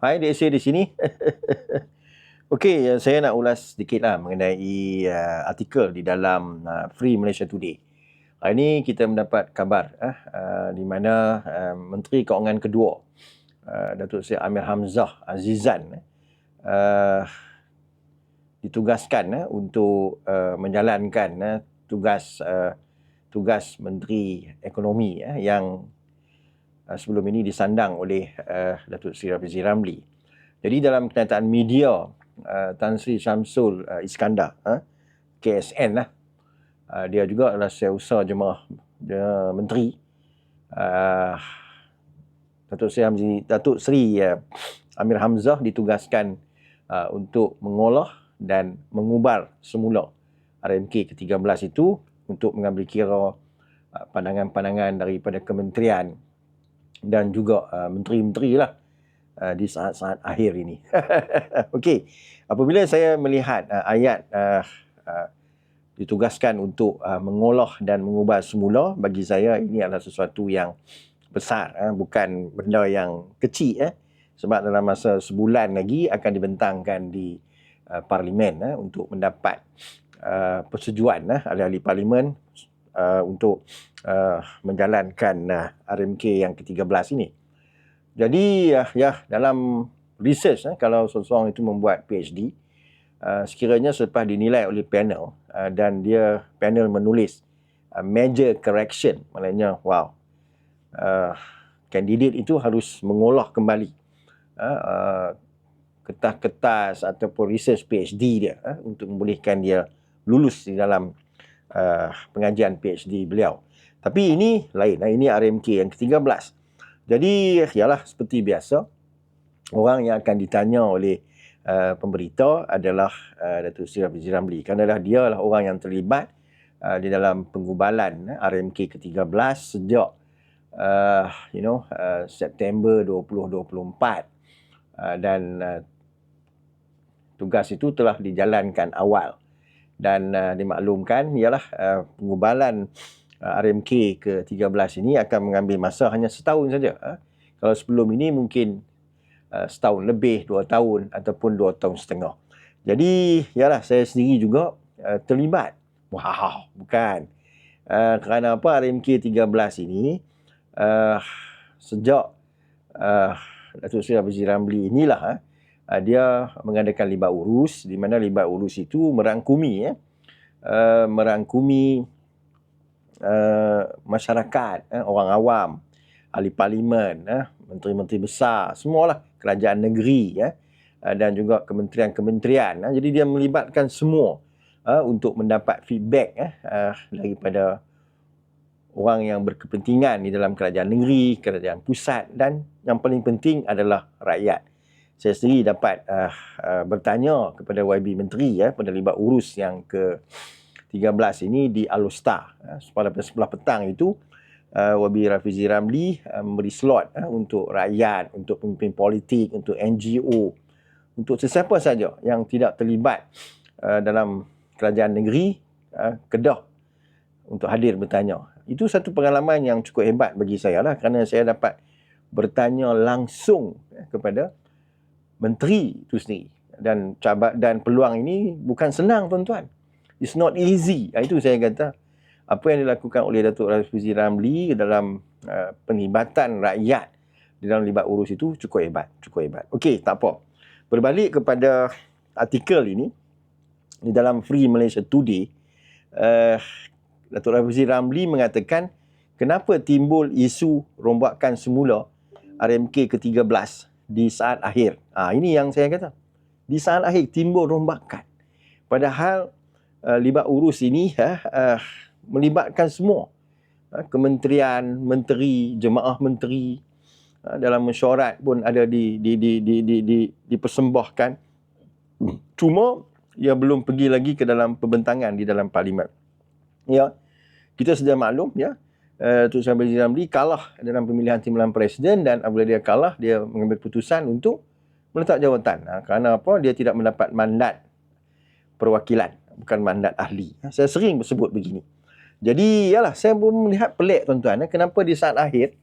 Hai, DSA di sini. Okey, uh, saya nak ulas sedikit lah mengenai uh, artikel di dalam uh, Free Malaysia Today. Hari ini kita mendapat kabar uh, uh, di mana uh, Menteri Keuangan kedua, uh, Datuk Seri Amir Hamzah Azizan, uh, ditugaskan uh, untuk uh, menjalankan uh, tugas uh, tugas Menteri Ekonomi uh, yang sebelum ini disandang oleh uh, Datuk Seri Rafizi Ramli. Jadi dalam kenyataan media uh, Tan Sri Syamsul uh, Iskandar uh, KSN lah uh, dia juga adalah seusaha jemaah dia menteri uh, Datuk Seri Hamzi, Datuk Seri uh, Amir Hamzah ditugaskan uh, untuk mengolah dan mengubar semula RMK ke-13 itu untuk mengambil kira uh, pandangan-pandangan daripada kementerian dan juga uh, menteri-menteri lah uh, di saat-saat akhir ini. Okey, apabila saya melihat uh, ayat uh, uh, ditugaskan untuk uh, mengolah dan mengubah semula, bagi saya ini adalah sesuatu yang besar, uh, bukan benda yang kecil. Eh, sebab dalam masa sebulan lagi akan dibentangkan di uh, parlimen uh, untuk mendapat uh, persetujuan uh, ahli-ahli parlimen uh, untuk uh, menjalankan uh, RMK yang ke-13 ini. Jadi uh, ya dalam research uh, kalau seseorang itu membuat PhD uh, sekiranya selepas dinilai oleh panel uh, dan dia panel menulis uh, major correction maknanya wow uh, candidate itu harus mengolah kembali uh, uh, kertas-kertas ataupun research PhD dia uh, untuk membolehkan dia lulus di dalam uh, pengajian PhD beliau. Tapi ini lain. Ini RMK yang ke-13. Jadi, ialah seperti biasa. Orang yang akan ditanya oleh uh, pemberita adalah uh, Datuk Seri Abdul Ramli. Kerana dia adalah orang yang terlibat uh, di dalam pengubalan uh, RMK ke-13 sejak uh, you know, uh, September 2024. Uh, dan uh, tugas itu telah dijalankan awal dan uh, dimaklumkan ialah uh, pengubalan uh, RMK ke-13 ini akan mengambil masa hanya setahun saja. Uh. Kalau sebelum ini mungkin uh, setahun lebih, dua tahun ataupun dua tahun setengah. Jadi, ialah saya sendiri juga uh, terlibat. Wow, bukan. Uh, kerana apa RMK 13 ini uh, sejak uh, Datuk Seri Abdul Ramli inilah uh, uh, dia mengadakan libat urus di mana libat urus itu merangkumi ya. Uh, merangkumi uh, masyarakat uh, orang awam ahli parlimen uh, menteri-menteri besar semualah kerajaan negeri ya. Uh, dan juga kementerian-kementerian uh, jadi dia melibatkan semua uh, untuk mendapat feedback uh, uh, daripada orang yang berkepentingan di dalam kerajaan negeri, kerajaan pusat dan yang paling penting adalah rakyat saya sendiri dapat uh, uh, bertanya kepada YB Menteri ya pada libat urus yang ke 13 ini di Alustar. Uh, pada sebelah petang itu uh, YB Rafizi Ramli uh, memberi slot uh, untuk rakyat, untuk pemimpin politik, untuk NGO, untuk sesiapa saja yang tidak terlibat uh, dalam kerajaan negeri uh, Kedah untuk hadir bertanya. Itu satu pengalaman yang cukup hebat bagi saya lah kerana saya dapat bertanya langsung uh, kepada menteri itu sendiri. Dan cabat dan peluang ini bukan senang tuan-tuan. It's not easy. Ah, itu saya kata apa yang dilakukan oleh Datuk Rafizi Ramli dalam uh, penglibatan rakyat di dalam libat urus itu cukup hebat cukup hebat. Okey tak apa. Berbalik kepada artikel ini di dalam Free Malaysia Today uh, Datuk Rafizi Ramli mengatakan kenapa timbul isu rombakan semula RMK ke-13 di saat akhir. Ha, ini yang saya kata. Di saat akhir timbul rombakan. Padahal uh, libat urus ini uh, uh, melibatkan semua. Uh, kementerian, menteri, jemaah menteri uh, dalam mesyuarat pun ada di di di di di, di dipersembahkan. Cuma ia belum pergi lagi ke dalam pembentangan di dalam parlimen. Ya. Kita sedia maklum ya. Uh, Tun Sri Ramli kalah dalam pemilihan timbalan presiden dan apabila dia kalah dia mengambil keputusan untuk meletak jawatan. Ha, kerana apa? Dia tidak mendapat mandat perwakilan bukan mandat ahli. Ha, saya sering bersebut begini. Jadi yalah saya pun melihat pelik tuan-tuan ha, kenapa di saat akhir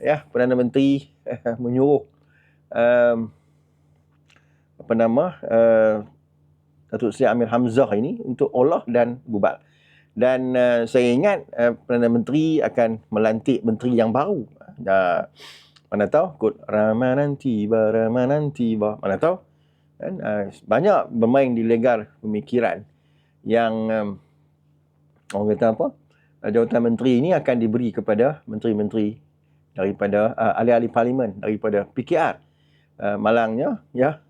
ya Perdana Menteri eh, menyuruh um, apa nama uh, Datuk Seri Amir Hamzah ini untuk olah dan gubal. Dan uh, saya ingat uh, Perdana Menteri akan melantik menteri yang baru. Uh, mana tahu kod Ramanan tiba Ramanan tiba. Mana tahu? Kan uh, banyak bermain di legar pemikiran yang um, orang kata apa? Uh, jawatan menteri ini akan diberi kepada menteri-menteri daripada uh, ahli-ahli parlimen daripada PKR. Uh, malangnya ya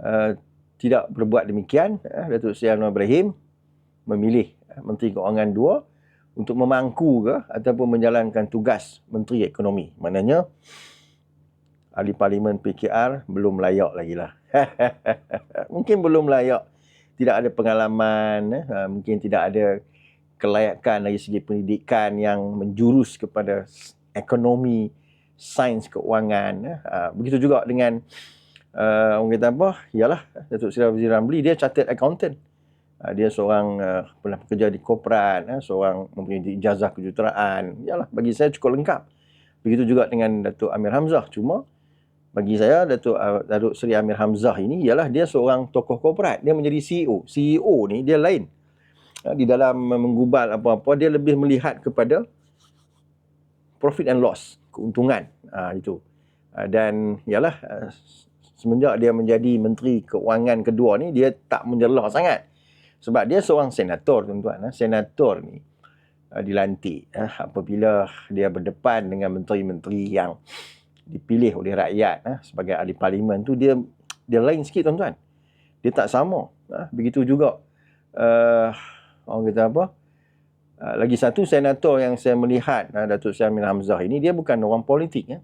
uh, tidak berbuat demikian, eh, Datuk Seri Anwar Ibrahim memilih eh, Menteri Keuangan dua untuk memangku ke ataupun menjalankan tugas Menteri Ekonomi. Maknanya ahli parlimen PKR belum layak lagi lah. mungkin belum layak. Tidak ada pengalaman, eh, ha, mungkin tidak ada kelayakan dari segi pendidikan yang menjurus kepada ekonomi, sains keuangan. Ha, begitu juga dengan uh, orang kata apa ialah Datuk Wazir Ramli dia chartered accountant uh, dia seorang uh, pernah bekerja di korporat uh, seorang mempunyai ijazah kejuruteraan. Ialah bagi saya cukup lengkap. Begitu juga dengan Datuk Amir Hamzah. Cuma bagi saya Datuk uh, Datuk Seri Amir Hamzah ini ialah dia seorang tokoh korporat. Dia menjadi CEO CEO ni dia lain. Uh, di dalam menggubal apa-apa dia lebih melihat kepada profit and loss keuntungan. Uh, itu. Uh, dan ialah uh, semenjak dia menjadi menteri keuangan kedua ni dia tak menjelah sangat sebab dia seorang senator tuan-tuan eh. senator ni uh, dilantik uh, apabila dia berdepan dengan menteri-menteri yang dipilih oleh rakyat uh, sebagai ahli parlimen tu dia dia lain sikit tuan-tuan dia tak sama uh, begitu juga uh, orang kata apa uh, lagi satu senator yang saya melihat Datuk Seri Amin Hamzah ini dia bukan orang politik ya.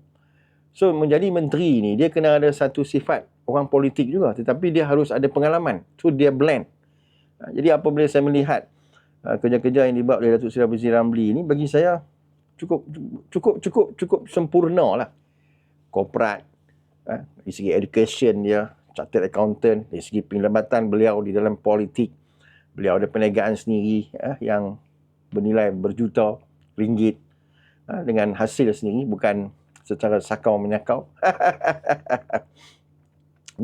So menjadi menteri ni dia kena ada satu sifat orang politik juga tetapi dia harus ada pengalaman. So dia blend. Ha, jadi apabila saya melihat uh, kerja-kerja yang dibuat oleh Datuk Seri Abdul Ramli ni bagi saya cukup cukup cukup cukup sempurna lah. Korporat, uh, dari segi education dia, chartered accountant, dari segi penglibatan beliau di dalam politik. Beliau ada perniagaan sendiri uh, yang bernilai berjuta ringgit uh, dengan hasil sendiri bukan secara sakau menyakau.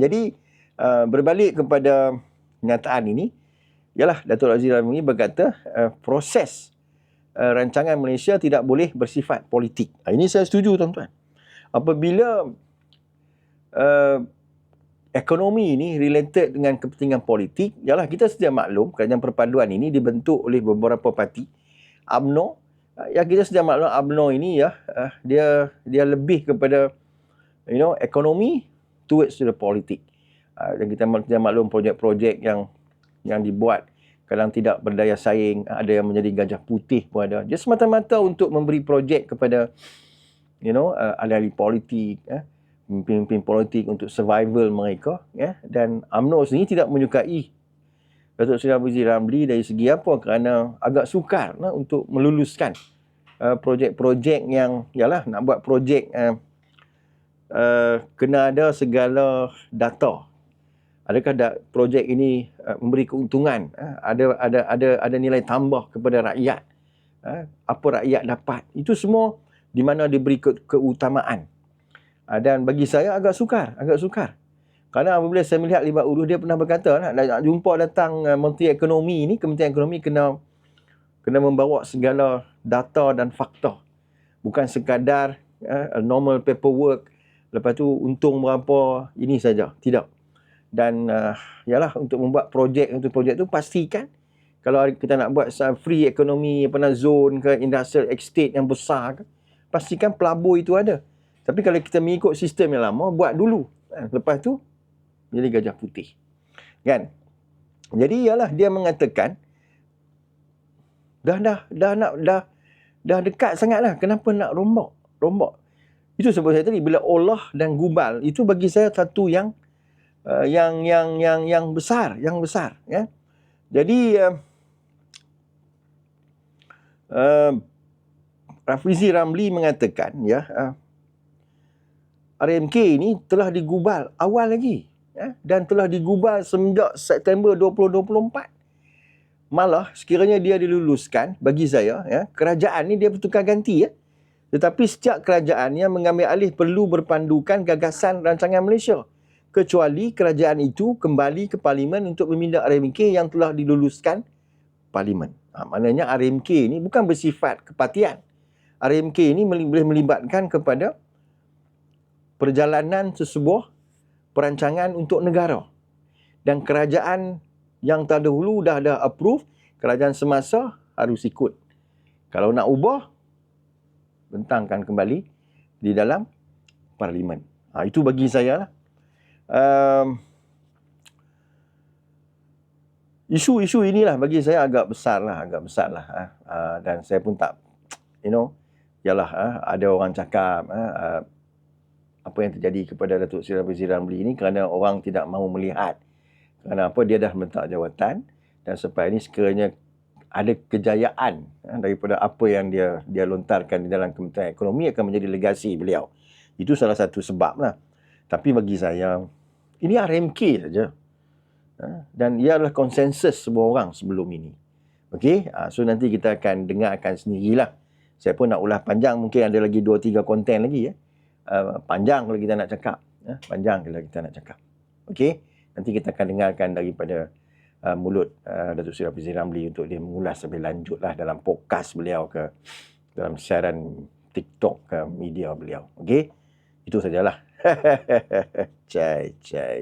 Jadi uh, berbalik kepada kenyataan ini, ialah Datuk Aziz Ramli berkata uh, proses uh, rancangan Malaysia tidak boleh bersifat politik. Uh, ini saya setuju tuan-tuan. Apabila uh, ekonomi ini related dengan kepentingan politik, ialah kita sedia maklum kerajaan perpaduan ini dibentuk oleh beberapa parti. UMNO yang kita sedang maklum UMNO ini ya uh, dia dia lebih kepada you know ekonomi towards the politik uh, dan kita sedang maklum projek-projek yang yang dibuat kadang tidak berdaya saing ada yang menjadi gajah putih pun ada dia semata-mata untuk memberi projek kepada you know uh, ahli-ahli politik eh, pemimpin politik untuk survival mereka ya dan UMNO sendiri tidak menyukai Datuk Seri Abuzi Ramli dari segi apa? Kerana agak sukar nah, untuk meluluskan uh, projek-projek yang, yalah nak buat projek uh, uh, kena ada segala data. Adakah da, projek ini uh, memberi keuntungan? Uh, ada ada ada ada nilai tambah kepada rakyat? Uh, apa rakyat dapat? Itu semua di mana diberi ke, keutamaan. Uh, dan bagi saya agak sukar, agak sukar. Kerana apabila saya melihat libat urus dia pernah berkata nak, nak jumpa datang uh, Menteri Ekonomi ni, Kementerian Ekonomi kena kena membawa segala data dan fakta. Bukan sekadar uh, normal paperwork, lepas tu untung berapa, ini saja. Tidak. Dan uh, yalah untuk membuat projek untuk projek tu pastikan kalau kita nak buat free ekonomi apa nak zone ke industrial estate yang besar ke pastikan pelabur itu ada. Tapi kalau kita mengikut sistem yang lama buat dulu. Lepas tu jadi gajah putih. Kan? Jadi ialah dia mengatakan dah dah dah nak dah dah dekat sangatlah kenapa nak rombak? Rombak. Itu sebab saya tadi bila olah dan gubal itu bagi saya satu yang uh, yang yang yang yang besar, yang besar ya. Jadi uh, uh, Rafizi Ramli mengatakan ya uh, RMK ini telah digubal awal lagi ya, dan telah digubal semenjak September 2024. Malah sekiranya dia diluluskan bagi saya ya, kerajaan ni dia bertukar ganti ya. Tetapi setiap kerajaan yang mengambil alih perlu berpandukan gagasan rancangan Malaysia. Kecuali kerajaan itu kembali ke parlimen untuk meminda RMK yang telah diluluskan parlimen. Ha, maknanya RMK ini bukan bersifat kepatian. RMK ini boleh melibatkan kepada perjalanan sesebuah perancangan untuk negara. Dan kerajaan yang terdahulu dah ada approve, kerajaan semasa harus ikut. Kalau nak ubah, bentangkan kembali di dalam parlimen. Ha, itu bagi saya lah. Um, isu-isu inilah bagi saya agak besar lah, agak besar lah. Uh, dan saya pun tak, you know, yalah, uh, ada orang cakap uh, apa yang terjadi kepada Datuk Seri Rafizi Ramli ini kerana orang tidak mahu melihat. Kerana apa, dia dah mentak jawatan dan sampai ini sekiranya ada kejayaan uh, daripada apa yang dia dia lontarkan di dalam Kementerian Ekonomi akan menjadi legasi beliau. Itu salah satu sebab lah. Tapi bagi saya, ini RMK saja. Ha? dan ia adalah konsensus semua orang sebelum ini. Okey, ha, so nanti kita akan dengarkan sendirilah. Saya pun nak ulah panjang, mungkin ada lagi 2 3 konten lagi. Uh, panjang kalau kita nak cakap, ya. panjang kalau kita nak cakap. Okey, nanti kita akan dengarkan daripada mulut Datuk Seri Rafizi Ramli untuk dia mengulas lebih lanjutlah dalam podcast beliau ke dalam siaran TikTok ke media beliau. Okey, itu sajalah. Чай, чай.